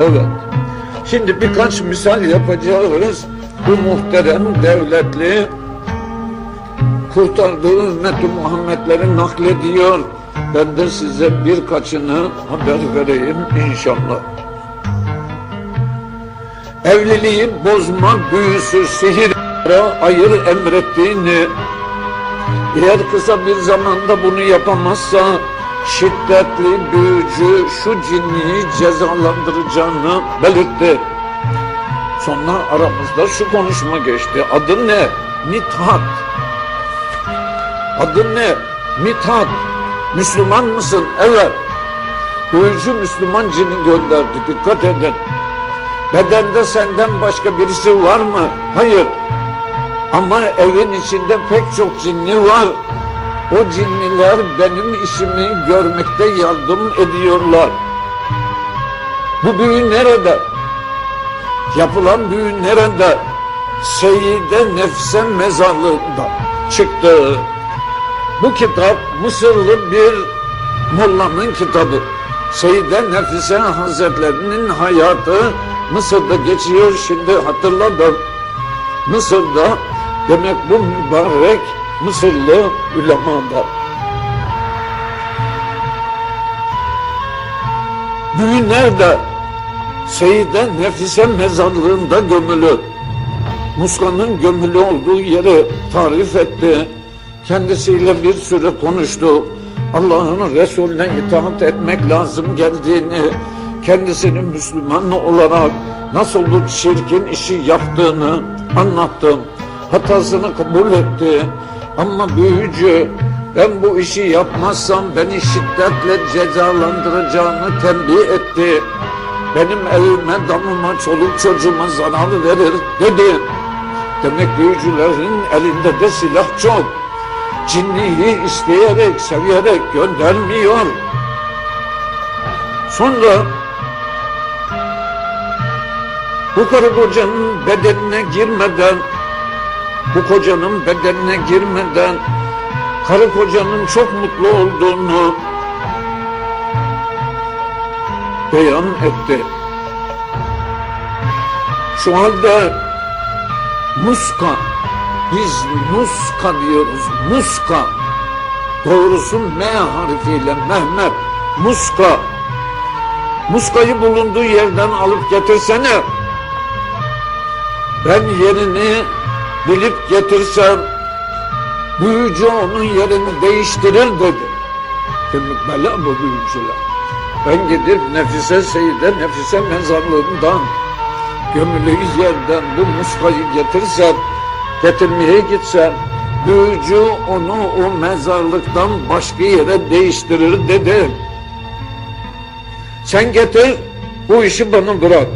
Evet. Şimdi birkaç misal yapacağız. Bu muhterem devletli kurtardığı ümmeti Muhammedleri naklediyor. Ben de size birkaçını haber vereyim inşallah. Evliliği bozma büyüsü sihir ayır emrettiğini eğer kısa bir zamanda bunu yapamazsa şiddetli büyücü şu cinniyi cezalandıracağını belirtti. Sonra aramızda şu konuşma geçti. Adı ne? Mithat. Adı ne? Mithat. Müslüman mısın? Evet. Büyücü Müslüman cini gönderdi. Dikkat edin. Bedende senden başka birisi var mı? Hayır. Ama evin içinde pek çok cinni var. O cinniler benim işimi görmekte yardım ediyorlar. Bu büyü nerede? Yapılan büyü nerede? Seyyide Nefse mezarlığında çıktı. Bu kitap Mısırlı bir mollanın kitabı. Seyyide Nefise Hazretlerinin hayatı Mısır'da geçiyor. Şimdi hatırladım. Mısır'da demek bu mübarek Mısırlı ulemada. Büyü nerede? Seyyide Nefise mezarlığında gömülü. Muska'nın gömülü olduğu yeri tarif etti. Kendisiyle bir süre konuştu. Allah'ın Resulüne itaat etmek lazım geldiğini, kendisinin Müslüman olarak nasıl bu çirkin işi yaptığını anlattım. Hatasını kabul etti. Ama büyücü ben bu işi yapmazsam beni şiddetle cezalandıracağını tembih etti. Benim evime, damıma, çoluk çocuğuma zarar verir dedi. Demek büyücülerin elinde de silah çok. Cinliği isteyerek, seviyerek göndermiyor. Sonra bu karı kocanın bedenine girmeden bu kocanın bedenine girmeden karı kocanın çok mutlu olduğunu beyan etti. Şu halde muska, biz muska diyoruz, muska. Doğrusu M harfiyle Mehmet, muska. Muskayı bulunduğu yerden alıp getirsene. Ben yerini bilip getirsem büyücü onun yerini değiştirir dedi. Demek bela bu büyücüler. Ben gidip Nefise Seyide Nefise mezarlığından gömülü yerden bu muskayı getirsem getirmeye gitsem büyücü onu o mezarlıktan başka yere değiştirir dedi. Sen getir bu işi bana bırak.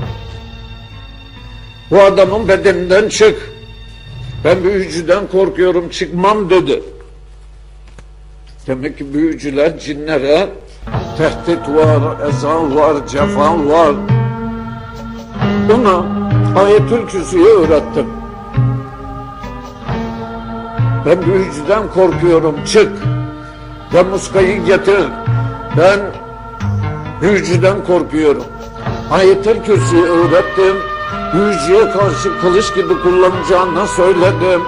Bu adamın bedeninden çık. Ben büyücüden korkuyorum çıkmam dedi. Demek ki büyücüler cinlere tehdit var, eza var, cefa var. Ona ayetül kürsüyü öğrettim. Ben büyücüden korkuyorum çık. Ve muskayı getir. Ben büyücüden korkuyorum. Ayetül kürsüyü öğrettim. Büyücüye karşı kılıç gibi kullanacağını söyledim.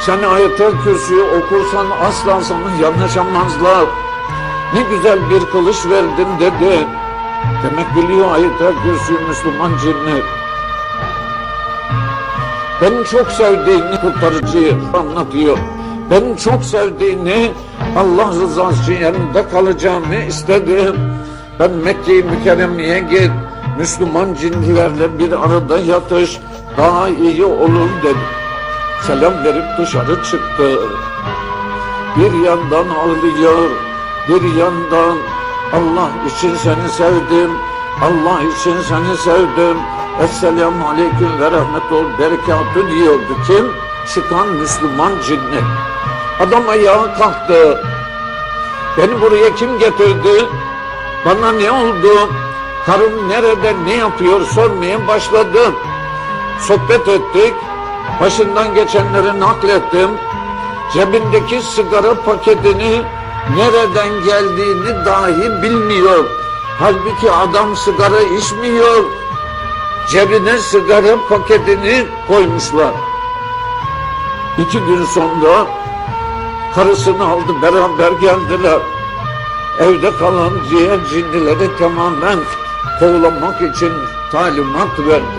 Sen ayetül kürsüyü okursan asla sana yanaşamazlar. Ne güzel bir kılıç verdin dedi. Demek biliyor ayetül kürsüyü Müslüman cinni. Benim çok sevdiğini kurtarıcıyı anlatıyor. Benim çok sevdiğini Allah rızası yanında kalacağımı istedim. Ben Mekke-i Mükerreme'ye git. Müslüman cinlilerle bir arada yatış daha iyi olur dedi. Selam verip dışarı çıktı. Bir yandan ağlıyor, bir yandan Allah için seni sevdim, Allah için seni sevdim. Esselamu aleyküm ve rahmetullah berekatü diyordu. Kim? Çıkan Müslüman cinni. Adam ayağa kalktı. Beni buraya kim getirdi? Bana ne oldu? Karım nerede ne yapıyor sormaya başladım. Sohbet ettik. Başından geçenleri naklettim. Cebindeki sigara paketini nereden geldiğini dahi bilmiyor. Halbuki adam sigara içmiyor. Cebine sigara paketini koymuşlar. İki gün sonra karısını aldı beraber geldiler. Evde kalan ciğer cinlileri tamamen kovlamak için talimat verdi.